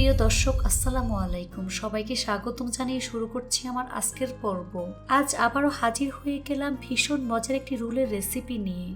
প্রিয় দর্শক, আসসালামু আলাইকুম। সবাইকে স্বাগতম জানিয়ে শুরু করছি আমার আজকের পর্ব। আজ আবারও হাজির হয়ে গেলাম ভীষণ মজার একটি রুলের রেসিপি নিয়ে।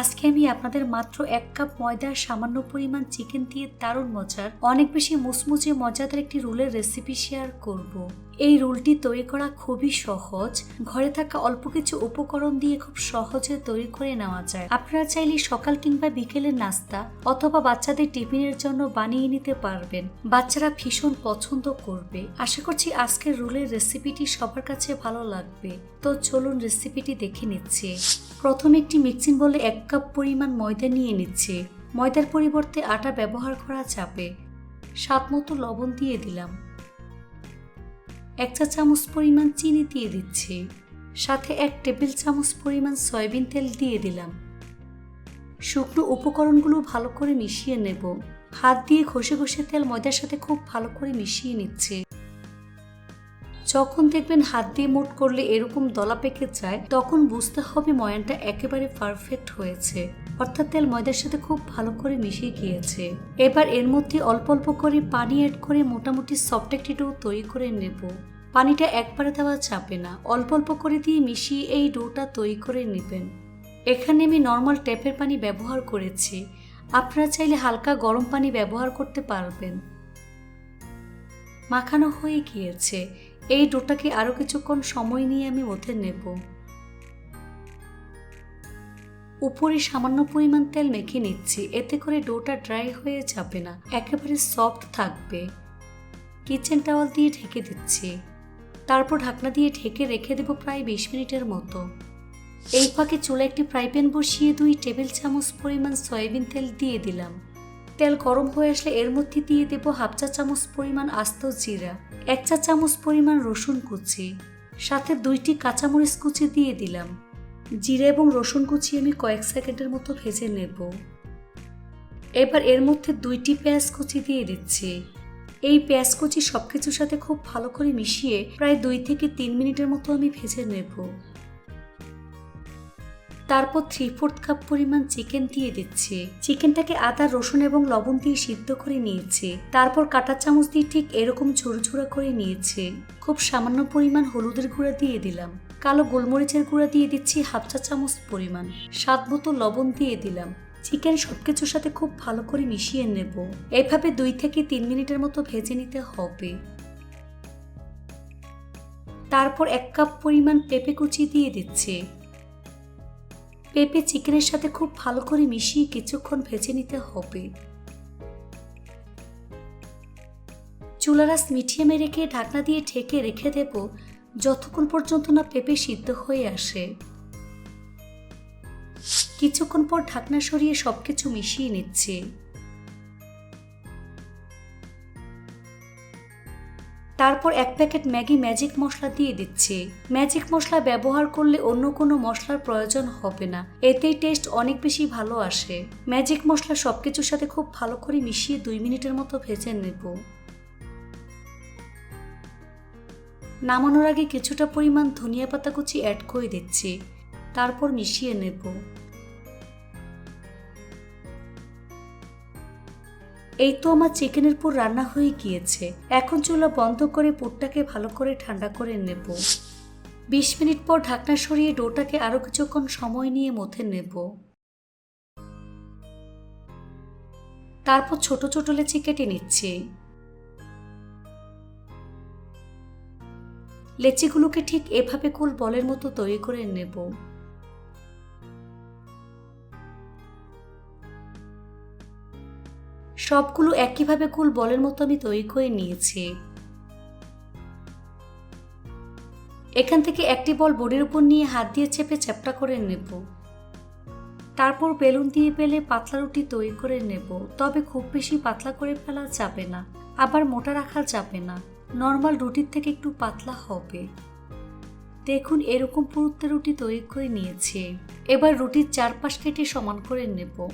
আজকে আমি আপনাদের মাত্র এক কাপ ময়দার সামান্য পরিমাণ চিকেন দিয়ে দারুণ মজার, অনেক বেশি মুচমুচে মজাদার একটি রুলের রেসিপি শেয়ার করব। এই রুলটি তৈরি করা খুবই সহজ। ঘরে থাকা অল্প কিছু উপকরণ দিয়ে খুব সহজে তৈরি করে নেওয়া যায়। আপনারা চাইলে সকাল কিংবা বিকেলের নাস্তা অথবা বাচ্চাদের টিফিনের জন্য বানিয়ে নিতে পারবেন। বাচ্চারা ভীষণ পছন্দ করবে। আশা করছি আজকের রুলের রেসিপিটি সবার কাছে ভালো লাগবে। তো চলুন রেসিপিটি দেখে নিচ্ছি। প্রথমে একটি মিক্সিং বলে এক কাপ পরিমাণ ময়দা নিয়ে নিচ্ছে। ময়দার পরিবর্তে আটা ব্যবহার করা যাবে। স্বাদ মতো লবণ দিয়ে দিলাম। এক চা চামচ পরিমাণ চিনি দিয়ে দিচ্ছি। সাথে এক টেবিল চামচ পরিমাণ সয়াবিন তেল দিয়ে দিলাম। শুকনো উপকরণগুলো ভালো করে মিশিয়ে নেব। হাত দিয়ে ঘষে ঘষে তেল ময়দার সাথে খুব ভালো করে মিশিয়ে নিচ্ছে। যখন দেখবেন হাত দিয়ে মোট করলে এরকম দলা পেকে যায়, তখন বুঝতে হবে ময়ানটা একেবারে পারফেক্ট হয়েছে। অর্থাৎ তেল ময়দার সাথে খুব ভালো করে মিশে গিয়েছে। এবার এর মধ্যে অল্প অল্প করে পানি অ্যাড করে মোটামুটি সফট একটি ডো তৈরি করে নেব। পানিটা একবারে দেওয়া চাপে না। অল্প অল্প করে দিয়ে মিশিয়ে এই ডোটা তৈরি করে নেবেন। এখানে আমি নর্মাল ট্যাপের পানি ব্যবহার করেছি। আপনারা চাইলে হালকা গরম পানি ব্যবহার করতে পারবেন। মাখানো হয়ে গিয়েছে। এই ডোটাকে আরও কিছুক্ষণ সময় নিয়ে আমি মধ্যে নেব। উপরে সামান্য পরিমাণ তেল মেখে নিচ্ছি, এতে করে ডোটা ড্রাই হয়ে যাবে না, একেবারে সফট থাকবে। কিচেন টাওয়াল দিয়ে ঢেকে দিচ্ছি। তারপর ঢাকনা দিয়ে ঢেকে রেখে দেব প্রায় বিশ মিনিটের মতো। এই ফাঁকে চুলা একটি ফ্রাই প্যান বসিয়ে দুই টেবিল চামচ পরিমাণ সয়াবিন তেল দিয়ে দিলাম। তেল গরম হয়ে আসলে এর মধ্যে দিয়ে দেব হাফ চা চামচ পরিমাণ আস্ত জিরা, এক চা চামচ পরিমাণ রসুন কুচি, সাথে দুইটি কাঁচামরিচ কুচি দিয়ে দিলাম। জিরা এবং রসুন কুচি আমি কয়েক সেকেন্ডের মতো ভেজে নেব। এবার এর মধ্যে দুইটি পেঁয়াজ কুচি দিয়ে দিচ্ছি। এই পেঁয়াজ কুচি সব কিছুর সাথে খুব ভালো করে মিশিয়ে প্রায় দুই থেকে তিন মিনিটের মতো আমি ভেজে নেব। তারপর থ্রি ফোর্থ কাপ পরিমাণ চিকেন দিয়ে দিচ্ছে। চিকেনটাকে আদা, রসুন এবং লবণ দিয়ে সিদ্ধ করে নিয়েছে। তারপর কাটা চামচ দিয়ে ঠিক এরকম ঝুরঝুরা করে নিয়েছে। খুব সামান্য পরিমাণ হলুদের গুঁড়া দিয়ে দিলাম। কালো গোলমরিচের গুঁড়া দিয়ে দিচ্ছি হাফ চা চামচ পরিমাণ। স্বাদ মতো লবণ দিয়ে দিলাম। চিকেন সবকিছুর সাথে খুব ভালো করে মিশিয়ে নেব। এভাবে দুই থেকে তিন মিনিটের মতো ভেজে নিতে হবে। তারপর এক কাপ পরিমাণ পেঁপে কুচি দিয়ে দিচ্ছে। পেঁপে চিকেনের সাথে খুব ভালো করে মিশিয়ে কিছুক্ষণ ভেজে নিতে হবে। চুলারাস মিঠিয়ামে রেখে ঢাকনা দিয়ে ঠেকে রেখে দেব যতক্ষণ পর্যন্ত না পেঁপে সিদ্ধ হয়ে আসে। কিছুক্ষণ পর ঢাকনা সরিয়ে সবকিছু মিশিয়ে নিচ্ছে। তারপর এক প্যাকেট ম্যাগি ম্যাজিক মশলা দিয়ে দিচ্ছে। ম্যাজিক মশলা ব্যবহার করলে অন্য কোনো মশলার প্রয়োজন হবে না। এতেই টেস্ট অনেক বেশি ভালো আসে। ম্যাজিক মশলা সব কিছুর সাথে খুব ভালো করে মিশিয়ে দুই মিনিটের মতো ভেজে নেব। নামানোর আগে কিছুটা পরিমাণ ধনিয়া পাতা কুচি অ্যাড করে দিচ্ছি। তারপর মিশিয়ে নেব। এই তো আমার চিকেনের পুর রান্না হয়ে গিয়েছে। এখন চুলা বন্ধ করে পুরটাকে ভালো করে ঠান্ডা করে নেব। বিশ মিনিট পর ঢাকনা সরিয়ে ডোটাকে আরও কিছুক্ষণ সময় নিয়ে মথে নেব। তারপর ছোট ছোট লেচি কেটে নিচ্ছি। লেচিগুলোকে ঠিক এভাবে কুল বলের মতো তৈরি করে নেব। সবগুলো একইভাবে কুল বলের মতো আমি তৈরি করে নিয়েছি। এখান থেকে একটি বল বডির উপর নিয়ে হাত দিয়ে চেপে চ্যাপটা করে নেব। তারপর বেলুন দিয়ে পেলে পাতলা রুটি তৈরি করে নেব। তবে খুব বেশি পাতলা করে ফেলা যাবে না। আবার মোটা রাখা যাবে না। নর্মাল রুটির থেকে একটু পাতলা হবে। দেখুন, এরকম পুরুত্বের রুটি তৈরি করে নিয়েছি। এবার রুটির চারপাশ কেটে সমান করে নেব।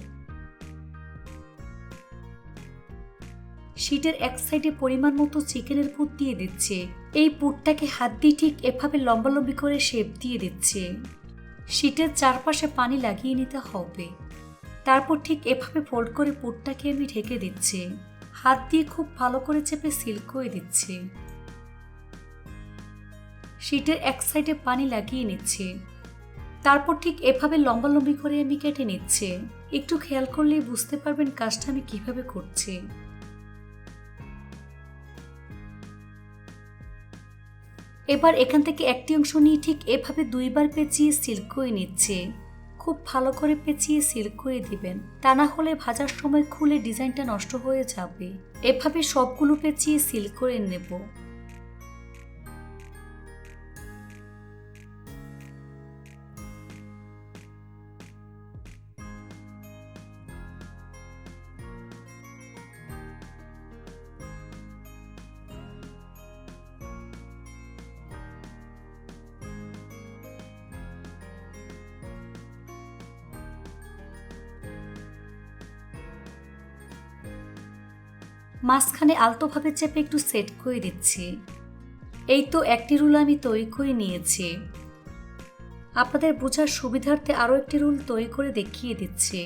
শীটের এক সাইডে পরিমাণ মতো চিকেনের পুর দিয়ে দিচ্ছে। এই পুরটাকে হাত দিয়ে ঠিক এভাবে লম্বালম্বি করে শেপ দিয়ে দিচ্ছে। শীটের চারপাশে পানি লাগিয়ে নিতে হবে। তারপর ঠিক এভাবে ফোল্ড করে পুরটাকে আমি ঢেকে দিচ্ছে। হাত দিয়ে খুব ভালো করে চেপে সিল করে দিচ্ছে। শীটের এক সাইডে পানি লাগিয়ে নিচ্ছে। তারপর ঠিক এভাবে লম্বালম্বি করে আমি কেটে নিচ্ছে। একটু খেয়াল করলেই বুঝতে পারবেন কাজটা আমি কীভাবে করছি। এবার এখান থেকে একটি অংশ নিয়ে ঠিক এভাবে দুইবার পেঁচিয়ে সিল করে নিচ্ছে। খুব ভালো করে পেঁচিয়ে সিল করে দিবেন। তা না হলে ভাজার সময় খুলে ডিজাইনটা নষ্ট হয়ে যাবে। এভাবে সবগুলো পেঁচিয়ে সিল করে নেব। মাঝখানে আলতোভাবে চেপে একটু সেট করে দিচ্ছি। এই তো একটি রুল আমি তৈরি করে নিয়েছি। আপনাদের বোঝার সুবিধার্থে আরও একটি রুল তৈরি করে দেখিয়ে দিচ্ছি।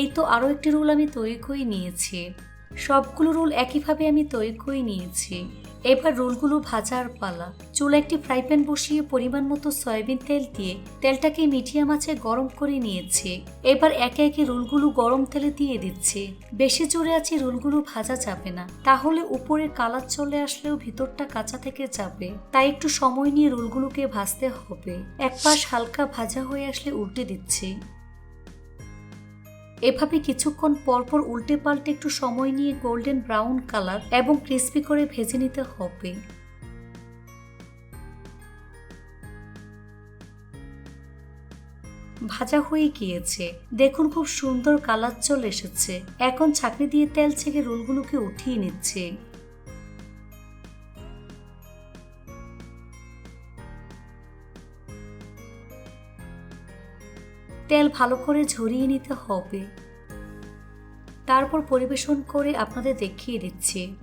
এই তো আরও একটি রুল আমি তৈরি করে নিয়েছি। সবগুলো রুল একইভাবে আমি তৈরি করে নিয়েছি। এবার রোলগুলো ভাজার পালা। চুলা একটি ফ্রাই প্যান বসিয়ে পরিমাণ মতো সয়াবিন তেল দিয়ে তেলটাকে মিডিয়াম আছে গরম করে নিয়েছি। এবার একে একে রোলগুলো গরম তেলে দিয়ে দিচ্ছি। বেশি জোরে আছে রোলগুলো ভাজা যাবে না। তাহলে উপরে কালার চলে আসলেও ভিতরটা কাঁচা থেকে যাবে। তাই একটু সময় নিয়ে রোলগুলোকে ভাজতে হবে। এক পাশ হালকা ভাজা হয়ে আসলে উল্টে দিচ্ছি। এভাবে কিছুক্ষণ পরপর উল্টে পাল্টে একটু সময় নিয়ে গোল্ডেন ব্রাউন কালার এবং ক্রিস্পি করে ভেজে নিতে হবে। ভাজা হয়ে গিয়েছে। দেখুন খুব সুন্দর কালার চল এসেছে। এখন ছাকনি দিয়ে তেল ছেঁকে রোলগুলোকে উঠিয়ে নিচ্ছে। তেল ভালো করে ঝরিয়ে নিতে হবে। তারপর পরিবেশন করে আপনাদের দেখিয়ে দিচ্ছি।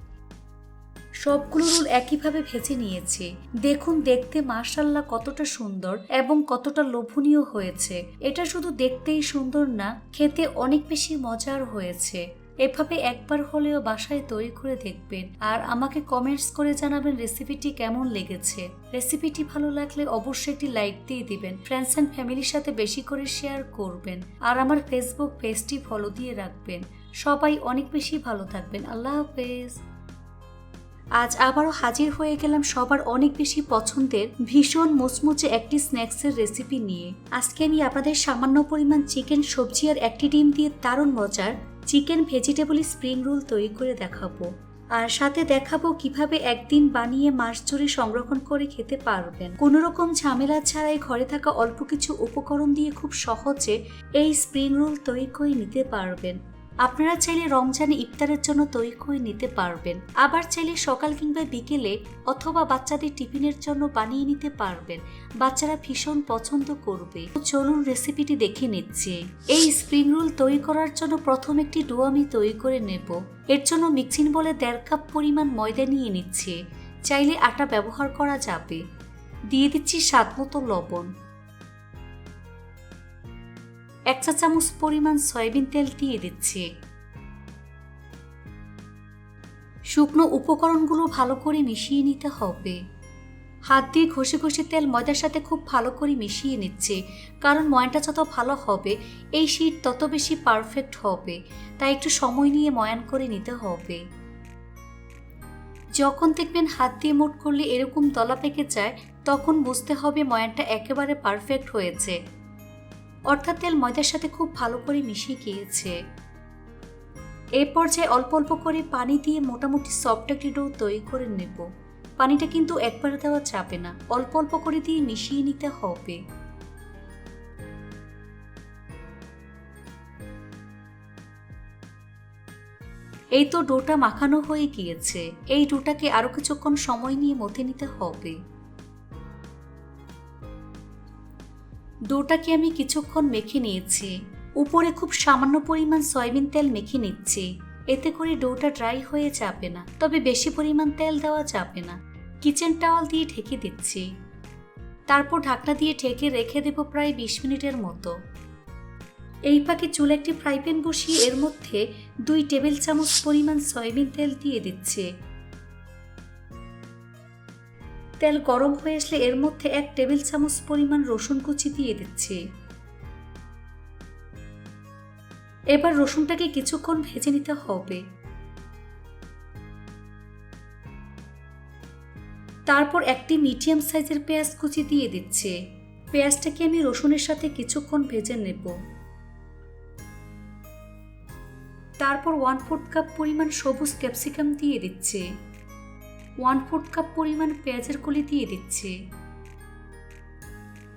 সবগুলো রুল একইভাবে ভেজে নিয়েছি। দেখুন, দেখতে মার্শাল্লাহ কতটা সুন্দর এবং কতটা লোভনীয় হয়েছে। এটা শুধু দেখতেই সুন্দর না, খেতে অনেক বেশি মজার হয়েছে। এভাবে একবার হলেও বাসায় তৈরি করে দেখবেন আর আমাকে কমেন্টস করে জানাবেন রেসিপিটি কেমন লেগেছে। রেসিপিটি ভালো লাগলে অবশ্যই একটি লাইক দিয়ে দিবেন ফ্রেন্ডস অ্যান্ড ফ্যামিলির সাথে বেশি করে শেয়ার করবেন আর আমার ফেসবুক পেজটি ফলো দিয়ে রাখবেন। সবাই অনেক বেশি ভালো থাকবেন, আল্লাহ হাফেজ। আজ আবারও হাজির হয়ে গেলাম সবার অনেক বেশি পছন্দের ভীষণ মুচমুচে একটি স্ন্যাক্সের রেসিপি নিয়ে। আজকে আমি আপনাদের সামান্য পরিমাণ চিকেন সবজি আর একটি ডিম দিয়ে দারুণ মজার চিকেন ভেজিটেবল স্প্রিং রোল তৈরি করে দেখাবো। আর সাথে দেখাবো কীভাবে একদিন বানিয়ে মাস জুড়ে সংরক্ষণ করে খেতে পারবেন। কোনো রকম ঝামেলা ছাড়াই ঘরে থাকা অল্প কিছু উপকরণ দিয়ে খুব সহজে এই স্প্রিং রোল তৈরি করে নিতে পারবেন। আপনারা চাইলে রমজানে ইফতারের জন্য তৈরি করে নিতে পারবেন। আবার চাইলে সকাল কিংবা বিকেলে অথবা বাচ্চাদের টিফিনের জন্য বানিয়ে নিতে পারবেন। বাচ্চারা ভীষণ পছন্দ করবে। চলুন রেসিপিটি দেখে নিচ্ছি। এই স্প্রিং রোল তৈরি করার জন্য প্রথম একটি ডো আমি তৈরি করে নেব। এর জন্য মিক্সিং বলে দেড় কাপ পরিমাণ ময়দা নিয়ে নিচ্ছে। চাইলে আটা ব্যবহার করা যাবে। দিয়ে দিচ্ছি স্বাদ মতো লবণ। এক চা চামচ পরিমাণ সয়াবিন তেল দিয়ে দিচ্ছি। শুকনো উপকরণগুলো ভালো করে মিশিয়ে নিতে হবে। হাত দিয়ে ঘষে ঘষে তেল ময়দার সাথে খুব ভালো করে মিশিয়ে নিচ্ছে, কারণ ময়নটা যত ভালো হবে, এই শীত তত বেশি পারফেক্ট হবে, তাই একটু সময় নিয়ে ময়ান করে নিতে হবে। যখন দেখবেন হাত দিয়ে মোট করলে এরকম দলা পেকে যায়, তখন বুঝতে হবে ময়ানটা একেবারে পারফেক্ট হয়েছে। অর্থাৎ তেল ময়দার সাথে খুব ভালো করে মিশিয়ে গিয়েছে। এই পর্যায়ে অল্প অল্প করে পানি দিয়ে মোটামুটি সফট একটি ডো তৈরি করে নেব। পানিটা কিন্তু একবারে দেওয়া যাবে না, অল্প অল্প করে দিয়ে মিশিয়ে নিতে হবে। এই তো ডোটা মাখানো হয়ে গিয়েছে, এই ডোটাকে আরও কিছুক্ষণ সময় নিয়ে মথে নিতে হবে। ডোটাকে আমি কিছুক্ষণ মেখে নিয়েছি। উপরে খুব সামান্য পরিমাণ সয়াবিন তেল মেখে নিচ্ছি। এতে করে ডোটা ড্রাই হয়ে যাবে না। তবে বেশি পরিমাণ তেল দেওয়া যাবে না। কিচেন টাওয়াল দিয়ে ঢেকে দিচ্ছি। তারপর ঢাকনা দিয়ে ঢেকে রেখে দেব প্রায় বিশ মিনিটের মতো। এই পাকে চুলে একটি ফ্রাই প্যান বসিয়ে এর মধ্যে দুই টেবিল চামচ পরিমাণ সয়াবিন তেল দিয়ে দিচ্ছে। তেল গরম হয়ে আসলে এর মধ্যে এক টেবিল চামচ পরিমাণ রসুন কুচি দিয়ে দিচ্ছে। এবার রসুনটাকে কিছুক্ষণ ভেজে নিতে হবে। তারপর একটি মিডিয়াম সাইজের পেঁয়াজ কুচি দিয়ে দিচ্ছে। পেঁয়াজটাকে আমি রসুনের সাথে কিছুক্ষণ ভেজে নেব। তারপর ওয়ান ফোর্থ কাপ পরিমাণ সবুজ ক্যাপসিকাম দিয়ে দিচ্ছে। ওয়ান ফোর্থ কাপ পরিমাণ পেঁয়াজের কলি দিয়ে দিচ্ছে।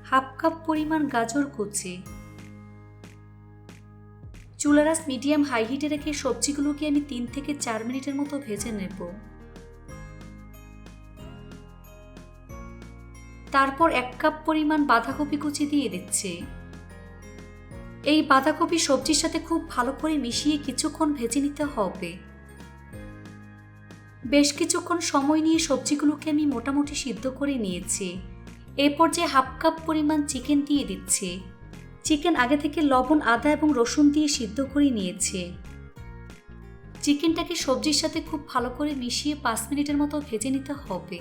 হাফ কাপ পরিমাণ গাজর কুচি। চুলারাস মিডিয়াম হাই হিটে রেখে সবজিগুলোকে আমি তিন থেকে চার মিনিটের মতো ভেজে নেব। তারপর এক কাপ পরিমাণ বাঁধাকপি কুচি দিয়ে দিচ্ছে। এই বাঁধাকপি সবজির সাথে খুব ভালো করে মিশিয়ে কিছুক্ষণ ভেজে নিতে হবে। বেশ কিছুক্ষণ সময় নিয়ে সবজিগুলোকে আমি মোটামুটি সিদ্ধ করে নিয়েছি। এরপর যে হাফ কাপ পরিমাণ চিকেন দিয়ে দিচ্ছে। চিকেন আগে থেকে লবণ, আদা এবং রসুন দিয়ে সিদ্ধ করে নিয়েছে। চিকেনটাকে সবজির সাথে খুব ভালো করে মিশিয়ে পাঁচ মিনিটের মতো ভেজে নিতে হবে।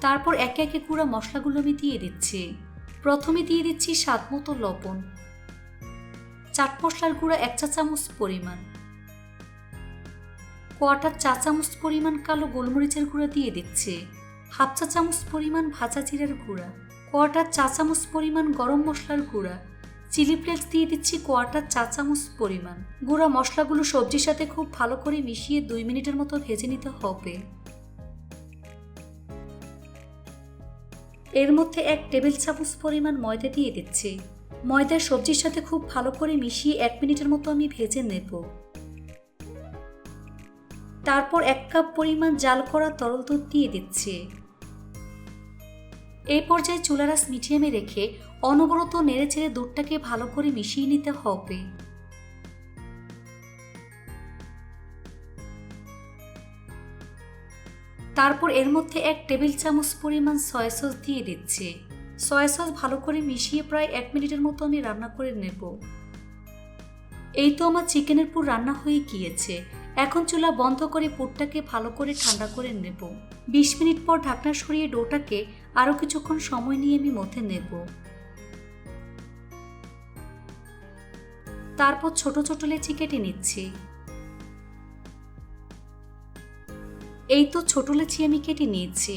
তারপর একে একে গুঁড়া মশলাগুলো আমি দিয়ে দিচ্ছি। প্রথমে দিয়ে দিচ্ছি স্বাদ মতো লবণ। চাট মশলার গুঁড়া এক চা চামচ পরিমাণ। কোয়াটার চা চামচ পরিমাণ কালো গোলমরিচের গুঁড়া দিয়ে দিচ্ছে। হাফ চা চামচ পরিমাণ ভাজা জিরার গুঁড়া কোয়াটার চা চামচ পরিমাণ গরম মশলার গুঁড়া, চিলি ফ্লেক্স দিয়ে দিচ্ছি কোয়াটার চা চামচ পরিমাণ। গুঁড়া মশলাগুলো সবজির সাথে খুব ভালো করে মিশিয়ে দুই মিনিটের মতো ভেজে নিতে হবে। এর মধ্যে এক টেবিল চামচ পরিমাণ ময়দা দিয়ে দিচ্ছি। ময়দা সবজির সাথে খুব ভালো করে মিশিয়ে এক মিনিটের মতো আমি ভেজে নেব। তারপর এক কাপ পরিমাণ জাল করা তরল দুধ দিয়ে দিচ্ছি। এই পর্যায়ে চুলারাস মিডিয়ামে রেখে অনবরত নেড়ে ছেড়ে দুধটাকে ভালো করে মিশিয়ে নিতে হবে। তারপর এর মধ্যে এক টেবিল চামচ পরিমাণ সয়া সস দিয়ে দিচ্ছে। সয়া সস ভালো করে মিশিয়ে প্রায় এক মিনিটের মতো আমি রান্না করে নেব। এই তো আমার চিকেনের পুর রান্না হয়ে গিয়েছে। এখন চুলা বন্ধ করে পুরটাকে ভালো করে ঠান্ডা করে নেব। বিশ মিনিট পর ঢাকনা সরিয়ে ডোটাকে আরও কিছুক্ষণ সময় নিয়ে আমি মথে নেব। তারপর ছোট ছোট লেচি কেটে নিচ্ছি। এই তো ছোট লেচি আমি কেটে নিয়েছি।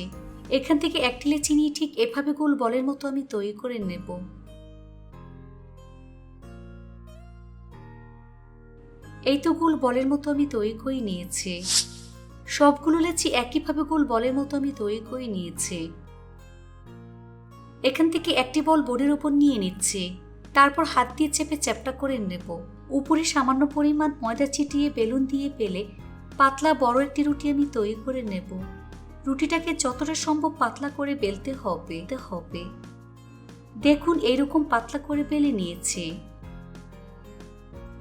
এখান থেকে একটি লেচি নিয়ে ঠিক এভাবে গোল বলের মতো আমি তৈরি করে নেব। এই তো গোল বলের মতো আমি তৈরি করে নিয়েছি। সবগুলো লেচি একইভাবে গোল বলের মতো আমি তৈরি করে নিয়েছি। এখান থেকে একটি বল বোর্ডের ওপর নিয়ে নিচ্ছে। তারপর হাত দিয়ে চেপে চ্যাপটা করে নেব। উপরে সামান্য পরিমাণ ময়দা ছিটিয়ে বেলুন দিয়ে পেলে পাতলা বড় একটি রুটি আমি তৈরি করে নেব। রুটিটাকে যতটা সম্ভব পাতলা করে বেলতে হবে হবে। দেখুন, এইরকম পাতলা করে বেলে নিয়েছি।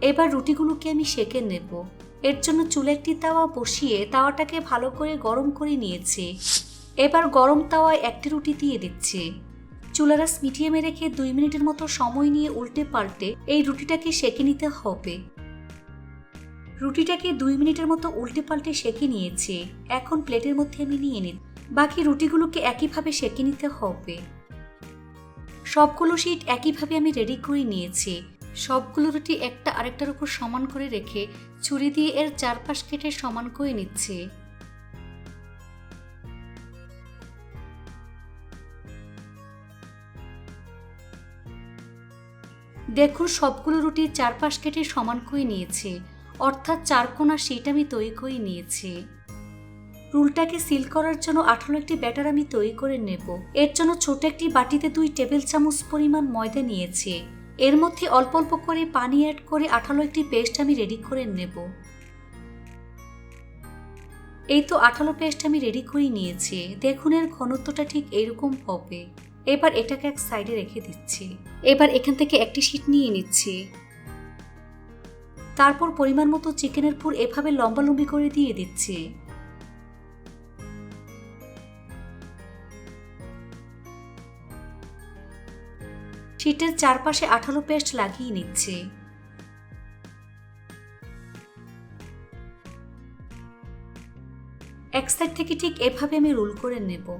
এবার রুটিগুলোকে আমি সেকে নেব। এর জন্য চুলে একটি তাওয়া বসিয়ে তাওয়াটাকে ভালো করে গরম করে নিয়েছি। এবার গরম তাওয়ায় একটি রুটি দিয়ে দিচ্ছি। চুলারাস মিডিয়ামে রেখে দুই মিনিটের মতো সময় নিয়ে উল্টে পাল্টে এই রুটিটাকে সেকে নিতে হবে। রুটিটাকে দুই মিনিটের মতো উল্টে পাল্টে সেকে নিয়েছি। এখন প্লেটের মধ্যে আমি নিয়ে নিই বাকি রুটিগুলোকে একইভাবে সেকে নিতে হবে। সবগুলো শিট একইভাবে আমি রেডি করে নিয়েছি। সবগুলো রুটি একটা আরেকটার উপর সমান করে রেখে ছুরি দিয়ে এর চারপাশ কেটে সমান করে নিচ্ছে। দেখুন সবগুলো রুটির চারপাশ কেটে সমান করে নিয়েছে। অর্থাৎ চারকোনা শিট আমি তৈরি করে নিয়েছি। রুলটাকে সিল করার জন্য আঠালো একটি ব্যাটার আমি তৈরি করে নেব। এর জন্য ছোট একটি বাটিতে দুই টেবিল চামচ পরিমাণ ময়দা নিয়েছি। এর মধ্যে অল্প অল্প করে পানি অ্যাড করে আঠালো একটি পেস্ট আমি রেডি করে নেব। এই তো আঠালো পেস্ট আমি রেডি করে নিয়েছি। দেখুন এর ঘনত্বটা ঠিক এরকম হবে। এবার এটাকে এক সাইডে রেখে দিচ্ছি। এবার এখান থেকে একটি শীট নিয়ে নিচ্ছি। তারপর পরিমাণ মতো চিকেনের পুর এভাবে লম্বালম্বি করে দিয়ে দিচ্ছি। শীটের চারপাশে আঠালো পেস্ট লাগিয়ে নিচ্ছে। এক সাইড থেকে ঠিক এভাবে আমি রোল করে নেব।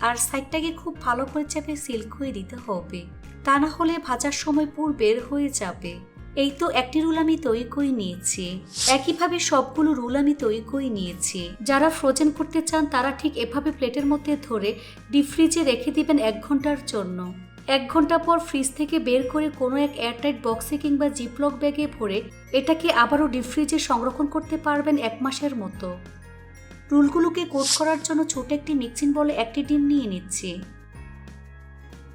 আর সাইডটাকে খুব ভালো করে চাপে সিল্ক হয়ে দিতে হবে। তা না হলে ভাজার সময় পুর বের হয়ে যাবে। এই তো একটি রুল আমি তৈরি করে নিয়েছি। একইভাবে সবগুলো রুল আমি তৈরি করে নিয়েছি। যারা ফ্রোজেন করতে চান তারা ঠিক এভাবে প্লেটের মধ্যে ধরে ডিপ ফ্রিজে রেখে দিবেন এক ঘণ্টার জন্য। এক ঘণ্টা পর ফ্রিজ থেকে বের করে কোনো এক এয়ারটাইট বক্সে কিংবা জিপলক ব্যাগে ভরে এটাকে আবারও ডিপ ফ্রিজে সংরক্ষণ করতে পারবেন এক মাসের মতো। রুলগুলোকে কোট করার জন্য ছোট একটি মিক্সিং বলে একটি ডিম নিয়ে নিচ্ছি।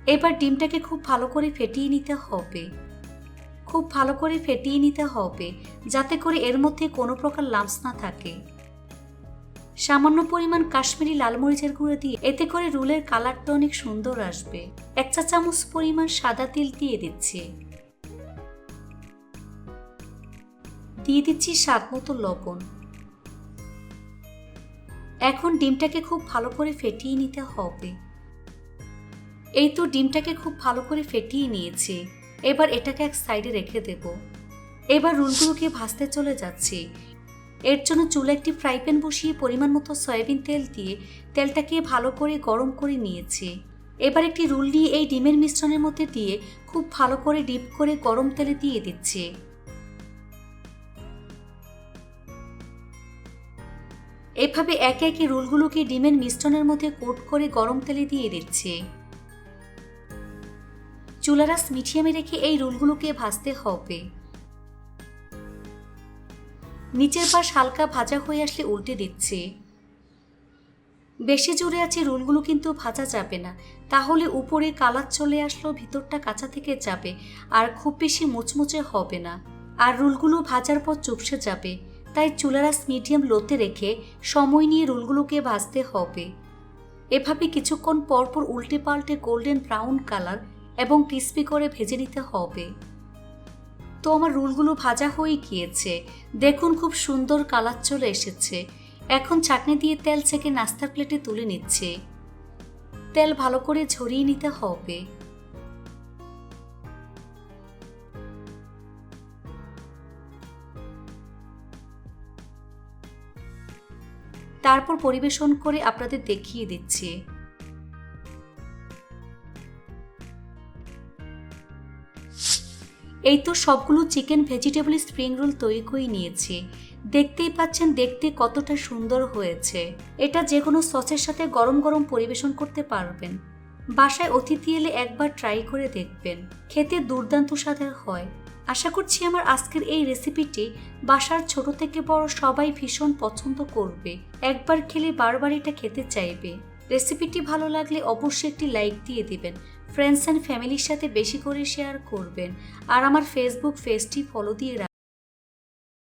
এবার ডিমটাকে খুব ভালো করে ফেটিয়ে নিতে হবে। খুব ভালো করে ফেটিয়ে নিতে হবে, যাতে করে এর মধ্যে কোনো প্রকার লাম্পস না থাকে। সামান্য পরিমাণ কাশ্মীরি লাল মরিচের গুঁড়ো দিয়ে এতে করে রুলের কালারটা অনেক সুন্দর আসবে। এক চা চামচ পরিমাণ সাদা তিল দিয়ে দিচ্ছি। দিয়ে দিচ্ছি স্বাদ মতো লবণ। এখন ডিমটাকে খুব ভালো করে ফেটিয়ে নিতে হবে। এই তো ডিমটাকে খুব ভালো করে ফেটিয়ে নিয়েছি। এবার এটাকে এক সাইডে রেখে দেব। এবার রুলগুলোকে ভাজতে চলে যাচ্ছি। এর জন্য চুলে একটি ফ্রাই প্যান বসিয়ে পরিমাণ মতো সয়াবিন তেল দিয়ে তেলটাকে ভালো করে গরম করে নিয়েছি। এবার একটি রুল নিয়ে এই ডিমের মিশ্রণের মধ্যে দিয়ে খুব ভালো করে ডিপ করে গরম তেলে দিয়ে দিচ্ছি। এভাবে একে একে রোলগুলোকে ডিমের মিশ্রণের মধ্যে কোট করে গরম তেলে দিয়ে দিচ্ছি। চুলারাস মিডিয়ামে রেখে এই রোলগুলোকে ভাজতে হবে। নিচের পাশ হালকা ভাজা হয়ে আসলে উল্টে দিচ্ছি। বেশি জোরে আছে রোলগুলো কিন্তু ভাজা যাবে না। তাহলে উপরে কালার চলে আসলো, ভিতরটা কাঁচা থেকে যাবে আর খুব বেশি মুচমুচে হবে না। আর রোলগুলো ভাজার পর চুপসে যাবে। তাই চুলারাস মিডিয়াম লোতে রেখে সময় নিয়ে রোলগুলোকে ভাজতে হবে। এভাবে কিছুক্ষণ পরপর উল্টে পাল্টে গোল্ডেন ব্রাউন কালার এবং ক্রিস্পি করে ভেজে নিতে হবে। তো আমার রুলগুলো ভাজা হয়ে গিয়েছে। দেখুন খুব সুন্দর কালার চলে এসেছে। এখন চাটনি দিয়ে তেল ছেঁকে নাস্তার প্লেটে তুলে নিচ্ছে। তেল ভালো করে ঝরিয়ে নিতে হবে। তারপর পরিবেশন করে আপনাদের দেখিয়ে দিচ্ছি। এই তো সবগুলো চিকেন ভেজিটেবল স্প্রিং রোল তৈরি করে নিয়েছি। দেখতেই পাচ্ছেন, দেখতে কতটা সুন্দর হয়েছে। এটা যে কোনো সসের সাথে গরম গরম পরিবেশন করতে পারবেন। বাসায় অতিথি এলে একবার ট্রাই করে দেখবেন। খেতে দুর্দান্ত স্বাদের হয়। আশা করছি আমার আজকের এই রেসিপিটি বাসার ছোট থেকে বড় সবাই ভীষণ পছন্দ করবে। একবার খেলে বারবার এটা খেতে চাইবে। রেসিপিটি ভালো লাগলে অবশ্যই একটি লাইক দিয়ে দিবেন। ফ্রেন্ডস অ্যান্ড ফ্যামিলির সাথে বেশি করে শেয়ার করবেন। আর আমার ফেসবুক পেজটি ফলো দিয়ে